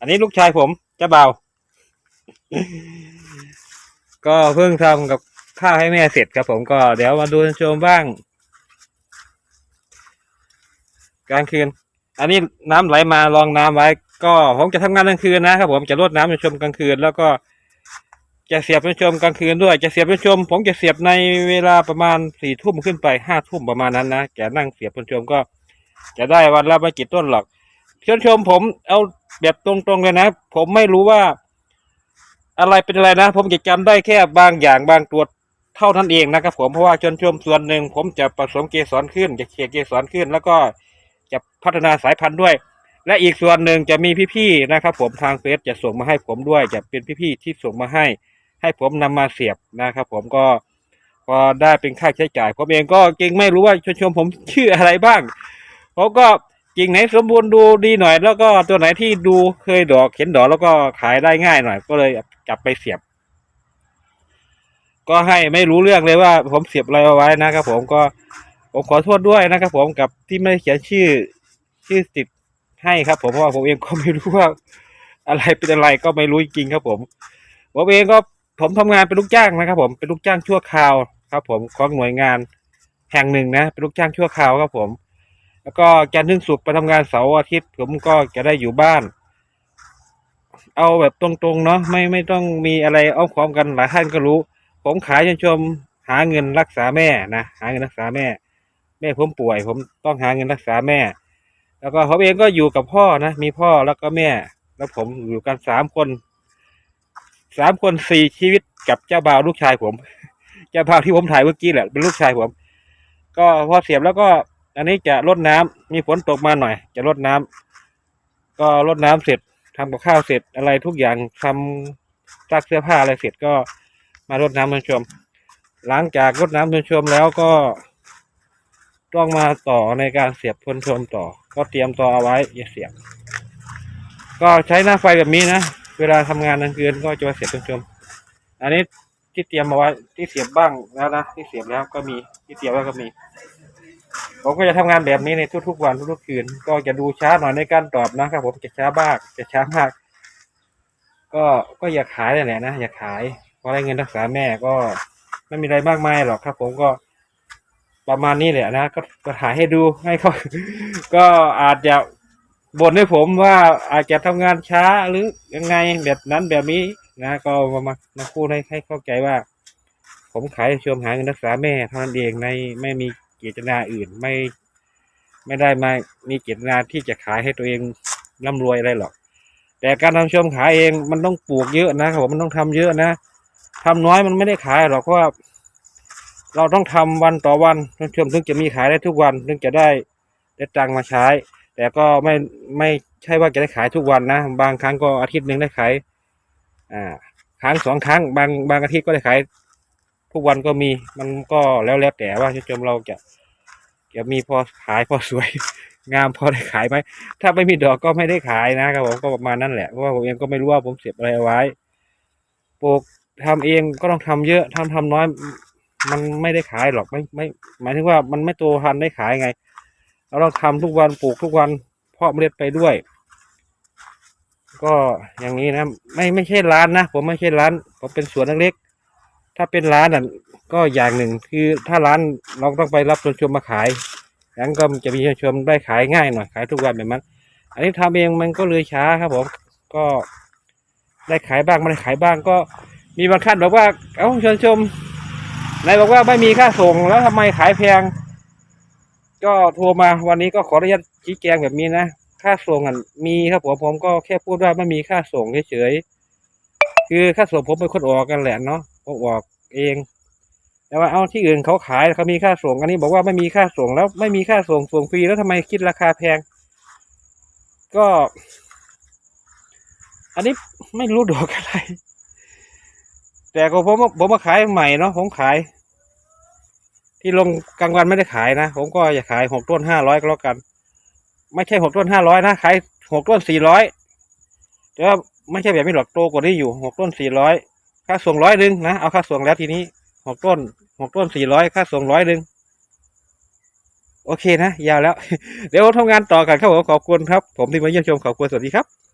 อันนี้ลูกชายผมจ้าบ่าก็เพิ่งทำกับข้าวให้แม่เสร็จครับผมก็เดี๋ยวมาดูชมบ้างกลางคืน อันนี้น้ำไหลมารองน้ำไว้ ก็ผมจะทำงานกลางคืนนะครับ ผมจะรดน้ำในชมกลางคืน แล้วก็ จะเสียบชมกลางคืนด้วย จะเสียบชม ผมจะเสียบในเวลาประมาณสี่ทุ่มขึ้นไปห้าทุ่มประมาณนั้นนะแกนั่งเสียบชมก็ จะได้วันละไม่กี่ต้นหรอกชมผมเอา แบบตรงๆเลยนะ ผมไม่รู้ว่า อะไรเป็นอะไรนะ ผมจะจำได้แค่บางอย่างบางตัวเท่านั้นเองนะครับ ผมเพราะว่าชนชมส่วนหนึ่งผมจะผสมเกสรขึ้น จะเคียเกสรขึ้น แล้วก็จะพัฒนาสายพันธุ์ด้วย และอีกส่วนหนึ่งจะมีพี่ๆนะครับ ผมทางเฟซจะส่งมาให้ผมด้วย จะเป็นพี่ๆที่ส่งมาให้ ให้ผมนำมาเสียบนะครับ ผมก็พอได้เป็นค่าใช้จ่ายผมเองก็จริงไม่รู้ว่าชนชมผมชื่ออะไรบ้างผมก็ จริงไหนสมบูรณ์ดูดีหน่อย แล้วก็ตัวไหนที่ดูเคยดอกเข็นดอกแล้วก็ขายได้ง่ายหน่อย ก็เลยจับไปเสียบ ก็ให้ไม่รู้เรื่องเลยว่า ผมเสียบอะไรเอาไว้นะครับ ผมก็ผมขอโทษด้วยนะครับ ผมกับที่ไม่เขียนชื่อชื่อติดให้ครับ ผมเพราะว่าผมเองก็ไม่รู้ว่า อะไรเป็นอะไรก็ไม่รู้จริงครับ ผมผมเองก็ผมทำงานเป็นลูกจ้างนะครับ ผมเป็นลูกจ้างชั่วคราวครับ ผมของหน่วยงานแห่งหนึ่งนะเป็นลูกจ้างชั่วคราวครับ ผม แล้วก็จันทร์ถึงศุกร์ไปทำงานเสาร์อาทิตย์ผมก็จะได้อยู่บ้าน เอาแบบตรงๆเนาะไม่ไม่ต้องมีอะไรอ้อมค้อมกันหลายท่านก็รู้ ผมขายจนชมหาเงินรักษาแม่นะหาเงินรักษาแม่ แม่ผมป่วย ผมต้องหาเงินรักษาแม่ แล้วก็ผมเองก็อยู่กับพ่อนะมีพ่อแล้วก็แม่ แล้วผมอยู่กันสามคนสามคนสี่ชีวิตกับเจ้าบ่าวลูกชายผม เจ้าบ่าวที่ผมถ่ายเมื่อกี้แหละเป็นลูกชายผม ก็พอเสียบแล้วก็ อันนี้จะรดน้ำมีฝนตกมาหน่อย จะรดน้ำก็รดน้ำเสร็จทำกับข้าวเสร็จอะไรทุกอย่างทำซักเสื้อผ้าอะไรเสร็จก็มารดน้ำมันชม หลังจากรดน้ำมันชมแล้วก็ ต้องมาต่อในการเสียบพลชมต่อ ก็เตรียมต่อเอาไว้อย่าเสียบ ก็ใช้หน้าไฟแบบนี้นะเวลาทำงานกลางคืนก็จะมาเสียบพลชม อันนี้ที่เตรียมมาไว้ที่เสียบบ้างแล้วนะที่เสียบแล้วก็มีที่เตรียมไว้ก็มี ผมก็จะทำงานแบบนี้ในทุกๆวันทุกๆคืน ก็จะดูช้าหน่อยในการตอบนะครับ ผมจะช้าบ้างจะช้ามาก ก็ก็อยากขายแหละนะอยากขายเพราะได้เงินรักษาแม่ก็ไม่มีอะไรมากมายหรอกครับ ผมก็ประมาณนี้แหละนะก็ก็ถ่ายให้ดูให้เขาก็อาจจะบ่นให้ผมว่าอาจจะทำงานช้าหรือยังไงแบบนั้นแบบนี้นะก็มามามาพูดให้ให้เข้าใจว่า ผมขายชมหาเงินรักษาแม่เท่านั้นเองในไม่มี เจตนาอื่นไม่ไม่ได้มามีเจตนาที่จะขายให้ตัวเองร่ำรวยอะไรหรอก แต่การทำชมขายเองมันต้องปลูกเยอะนะครับผมมันต้องทำเยอะนะทำน้อยมันไม่ได้ขายหรอกเพราะว่าเราต้องทำวันต่อวันท่านชมถึงจะมีขายได้ทุกวันถึงจะได้ได้ตังมาใช้ แต่ก็ไม่ไม่ใช่ว่าจะได้ขายทุกวันนะ บางครั้งก็อาทิตย์หนึ่งได้ขายอ่าครั้งสองครั้งบางบางอาทิตย์ก็ได้ขาย ทุกวันก็มีมันก็แล้วแล้วแต่ว่าท่านชมเราจะจะมีพอขายพอสวย งามพอได้ขายไหมถ้าไม่มีดอกก็ไม่ได้ขายนะครับผมก็ประมาณนั้นแหละเพราะว่าผมเองก็ไม่รู้ว่าผมเสียบอะไรไว้ปลูกทำเองก็ต้องทำเยอะทำทำน้อย มันไม่ได้ขายหรอกไม่ไม่ หมายถึงว่ามันไม่โตทันได้ขายไง เราต้องทำทุกวันปลูกทุกวันเพาะเมล็ดไปด้วย ก็อย่างนี้นะ ไม่ไม่ใช่ร้านนะผมไม่ใช่ร้านผมเป็นสวนเล็กๆ ถ้าเป็นร้านอะก็อย่างหนึ่งคือถ้าร้านเราต้องไปรับชวนชมมาขายงั้นก็จะมีชวนชมได้ขายง่ายหน่อยขายทุกวันแบบนั้น อันนี้ทำเองมันก็เลยช้าครับผมก็ได้ขายบ้างไม่ได้ขายบ้างก็มีบางท่านบอกว่า เอ้าชวนชมนายบอกว่าไม่มีค่าส่งแล้วทำไมขายแพง ก็โทรมาวันนี้ก็ขออนุญาตชี้แจงแบบนี้นะค่าส่งอะมีครับผมผมก็แค่พูดว่าไม่มีค่าส่งเฉยๆคือค่าส่งผมเป็นคนออกกันแหละเนาะผมออก เอง แต่ว่าเอาที่อื่นเขาขายเขามีค่าส่ง อันนี้บอกว่าไม่มีค่าส่งแล้วไม่มีค่าส่งส่งฟรีแล้วทำไมคิดราคาแพง ก็ อันนี้ไม่รู้ดอกอะไร แต่ก็ผมผมมาขายใหม่เนาะผมขาย ที่ลงกลางวันไม่ได้ขายนะผมก็จะขายหกต้นห้าร้อยก็แล้วกัน ไม่ใช่หกต้นห้าร้อยนะขายหกต้นสี่ร้อยแต่ว่าไม่ใช่แบบนี้หรอกโตกว่านี้อยู่หกต้นสี่ร้อย ค่าส่งร้อยหนึ่งนะ เอาค่าส่งแล้วทีนี้หกต้นหกต้นสี่ร้อยค่าส่งร้อยหนึ่งโอเคนะ ยาวแล้ว เดี๋ยวทำงานต่อกันครับผมขอบคุณครับ ผมที่มาเยี่ยมชมขอบคุณสวัสดีครับ